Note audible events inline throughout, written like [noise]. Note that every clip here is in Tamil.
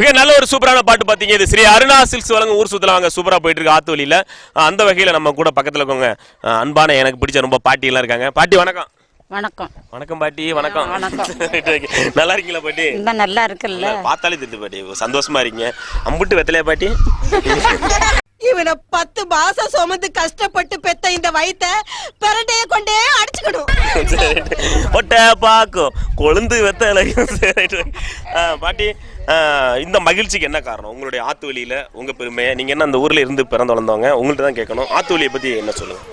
மிக நல்ல ஒரு சூப்பரான பாட்டு பாத்தீங்க. இது ஸ்ரீ அருணா சில்க்ஸ் வழங்கும் ஊர் சுத்தல வாங்க. சூப்பரா போயிட்டு இருக்கு ஆத்து வழியில. அந்த வகையில நம்ம கூட பக்கத்துல இருக்கவங்க அன்பான எனக்கு பிடிச்ச ரொம்ப பாட்டி எல்லாம் இருக்காங்க. பாட்டி வணக்கம். வணக்கம். வணக்கம் பாட்டி வணக்கம். வணக்கம். [laughs] நல்லா இருக்கீங்களா பாட்டி? இந்த நல்லா இருக்குல்ல. பார்த்தாலே தெரியுது பாட்டி. சந்தோஷமா இருக்கீங்க. அம்புட்டு வெத்தலையா பாட்டி? இவனை பத்து மாசம் சுமந்து கஷ்டப்பட்டு பெத்த இந்த வயித்த பிரண்டைய கொண்டே அடிச்சுக்கணும் ஒட்டை பாக்கும். கொழுந்து. அஹ் பாட்டி இந்த மகிழ்ச்சிக்கு என்ன காரணம்? உங்களுடைய ஆத்து வழியில உங்க பெருமையை? நீங்க என்ன அந்த ஊர்ல இருந்து பிறந்து வளர்ந்தவங்க? உங்கள்ட்ட தான் கேட்கணும். ஆத்து வழியை பத்தி என்ன சொல்லுங்க?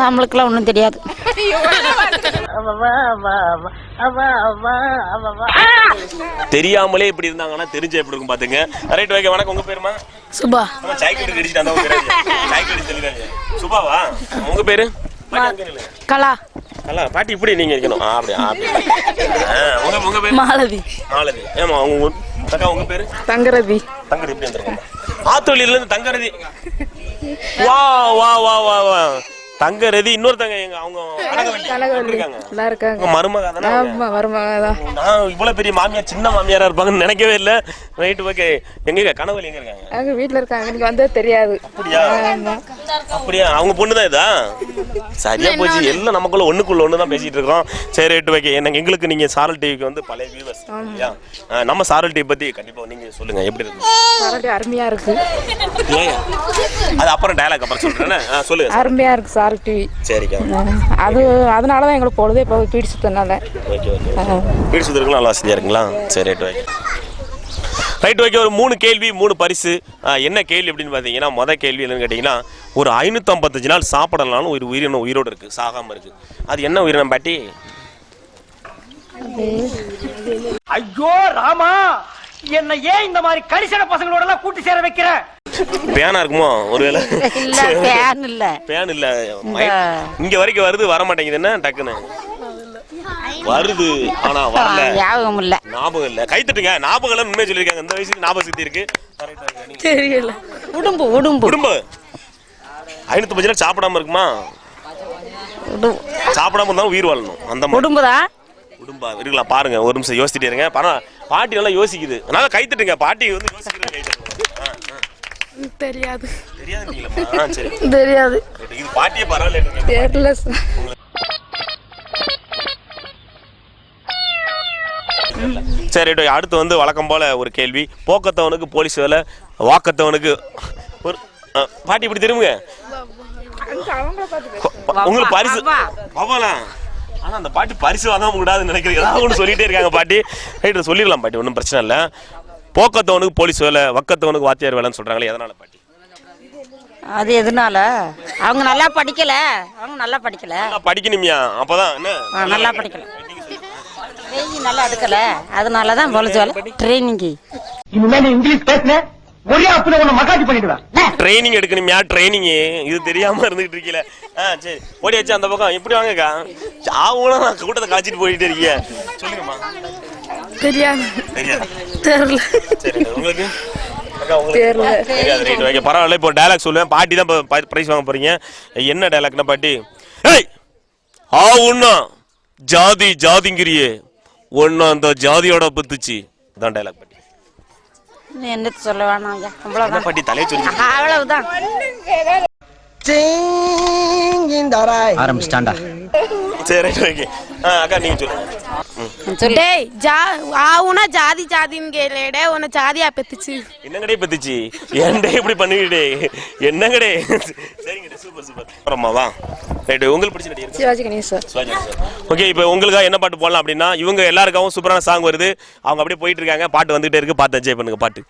நம்மளுக்குலாம் ஒன்றும் தெரியாது. தெரியாமலே இப்படி இருந்தாங்கன்னா தெரிஞ்ச எப்படி இருக்கும் பாத்துங்க? ரைட் வைக்க வணக்கம். உங்க பேருமா? சுபா. சைக்கிள் அடிச்சுட்டு அந்த சைக்கிள் சுபாவா உங்க பேரு. கலா. நல்லா பாட்டி இப்படி நீங்க இருக்கணும். ஆ, அப்படி ஆ, அப்படி ஆ, உங்க உங்க பேரு? மாலதி. மாலதி. ஏமா உங்க? அக்கா உங்க பேரு? தங்கரதி. தங்கரதி எப்படி வந்திருக்காங்க? ஆத்தொழில இருந்து தங்கரதி. வா வா வா வா வா. தங்கரதி இன்னொருத்தங்க எங்க அவங்க இருக்காங்க? நல்லா இருக்காங்க. உங்க மருமக நான் இவ்வளவு பெரிய மாமியார் சின்ன மாமியாரா இருப்பாங்கன்னு நினைக்கவே இல்ல. ரைட் ஓகே எங்க கனவல் எங்க இருக்காங்க? அவங்க வீட்ல இருக்காங்க. எனக்கு வந்தது தெரியாது. அப்படியா? அப்படியா? அவங்க பொண்ணு தான் இதா? சரியா போச்சு. எல்லாம் நமக்குள்ள ஒண்ணுக்குள்ள ஒண்ணு தான் பேசிட்டு இருக்கோம் சரி ரைட் ஓகே எனக்கு எங்களுக்கு நீங்க சாரல் டிவிக்கு வந்து பழைய வியூவர்ஸ் இல்லையா நம்ம சாரல் டிவி பத்தி கண்டிப்பா நீங்க சொல்லுங்க. எப்படி இருக்கு? சாரட்டி அருமையா இருக்கு? அது அப்புறம் டயலாக் அப்புறம் சொல்றேன். ஆ, சொல்லுங்க அருமையா இருக்கு சாரல் டிவி சரிக்கா அது அதனாலதான் எங்களுக்கு பொழுதே போகுது பீடி சுத்தனால ஓகே ஓகே. வீடு சுத்தருக்கு நல்லா வசதியா இருக்குங்களா சரி ரைட் ஓகே. ரைட் ஓகே ஒரு மூணு கேள்வி மூணு பரிசு. என்ன கேள்வி அப்படின்னு பார்த்தீங்கன்னா மொதல் கேள்வி என்னன்னு கேட்டிங்கன்னா ஒரு ஐநூற்றம்பத்தஞ்சு நாள் சாப்பிடலாம்னு ஒரு உயிரினம் உயிரோடு இருக்குது சாகாமல் இருக்குது அது என்ன உயிரினம் பாட்டி? ஐயோ ராமா! என்ன ஏன் இந்த மாதிரி கரிசன பசங்களோட எல்லாம் கூட்டி சேர வைக்கிற? பேனா இருக்குமோ? ஒருவேளை. இல்ல ஃபேன் இல்ல. பேன் இல்ல. இங்க வரைக்கும் வருது வர மாட்டேங்குது என்ன? டக்குன்னு. வருது ஆனா வரல. ஞாபகம் இல்ல. ஞாபகம் இல்ல. கை தட்டுங்க. ஞாபகம் இல்ல உண்மையை சொல்லியிருக்காங்க. இந்த வயசுக்கு ஞாபகம் சக்தி இருக்கு. தெரியல. உடும்பு உடும்பு. குடும்ப ஐநூத்தி பஞ்சு நாள் சாப்பிடாம இருக்குமா? சாப்பிடாம இருந்தாலும் உயிர் வாழணும். அந்த மாதிரி. உடும்புதான் குடும்பா இருக்கலாம். பாருங்க. ஒரு நிமிஷம் யோசிச்சுட்டே இருங்க. பரவா பாட்டி நல்லா யோசிக்குது. அதனால கை தட்டுங்க. பாட்டி வந்து யோசிக்கிறது. தெரியாது. தெரியாது இது பாட்டியே பரவாயில்ல தெரியல சரி. அடுத்து வந்து வழக்கம் போல ஒரு கேள்வி. போக்கத்தவனுக்கு போலீஸ் வேலை வாக்கத்தவனுக்கு ஒரு பாட்டி இப்படி திரும்புங்க. உங்களுக்கு பரிசு பாப்பாலா ஆனா அந்த பாட்டி பரிசு வாங்காம கூடாதுன்னு நினைக்கிறேன் ஏதாவது ஒன்று சொல்லிட்டே இருக்காங்க பாட்டி. ரைட்டு சொல்லிடலாம் பாட்டி ஒன்றும் பிரச்சனை இல்லை. போக்கத்தவனுக்கு போலீஸ் வேலை வக்கத்தவனுக்கு வாத்தியார் வேலைன்னு சொல்றாங்களே எதனால பாட்டி? அது எதனால? அவங்க நல்லா படிக்கல. அவங்க நல்லா படிக்கல. நல்லா படிக்கணுமியா. அப்பதான் என்ன? நல்லா படிக்கல. வெயில் நல்லா எடுக்கல. அதனால தான் பொழைச்சு வேலை ட்ரைனிங்கு இனிமே இங்கிலீஷ் பேசுன ஒரே அப்படி உன்னை மகாஜி பண்ணிடுவேன் ட்ரைனிங் எடுக்கணுமியா ட்ரைனிங் இது தெரியாம இருந்துகிட்டு இருக்கீல. ஆ சரி. ஓடியாச்சு அந்த பக்கம். இப்படி வாங்கக்கா. ஆவுனா நான் கூட்டத்தை காய்ச்சிட்டு போயிட்டே இருக்கீங்க. சொல்லுங்கம்மா. தெரியாது தெரியல. உங்களுக்கு? தெரியல. பரவாயில்ல. இப்போ டயலாக் சொல்லுவேன் பாட்டி தான் ப்ரைஸ் வாங்க போறீங்க. என்ன டயலாக்னா பாட்டி? ஏய்! ஆ உண்ணா. ஜாதி ஜாதிங்கிறியே. ஒன்னும் அந்த ஜாதியோட பத்துச்சு இதான் டயலாக் பாட்டி. சொல்ல வேணாம் பாட்டி தலையை சொல்லி அவ்வளவுதான். ஆரம்பிச்சிட்டாண்டா சரி ஓகே. அக்கா நீங்க சொல்லுங்க. சொல்லு டேய் ஜா ஆவுனா ஜாதி ஜாதின்னு கேளேடே உன்னை ஜாதியா பெத்துச்சு. என்னங்கடே பத்துச்சு? ஏன்டே இப்படி பண்ணுவீடே என்னங்கடே? சரிங்கடே சூப்பர் சூப்பர். அப்புறமா வா. ரைட் உங்களுக்கு பிடிச்ச நடிகர்? சிவாஜி கணேசன் ஓகே இப்போ உங்களுக்காக என்ன பாட்டு போடலாம் அப்படின்னா இவங்க எல்லாருக்காகவும் சூப்பரான சாங் வருது. அவங்க அப்படியே போயிட்டு இருக்காங்க. பாட்டு வந்துகிட்டே இருக்கு. பார்த்து என்ஜாய் பண்ணுங்க பாட்டு.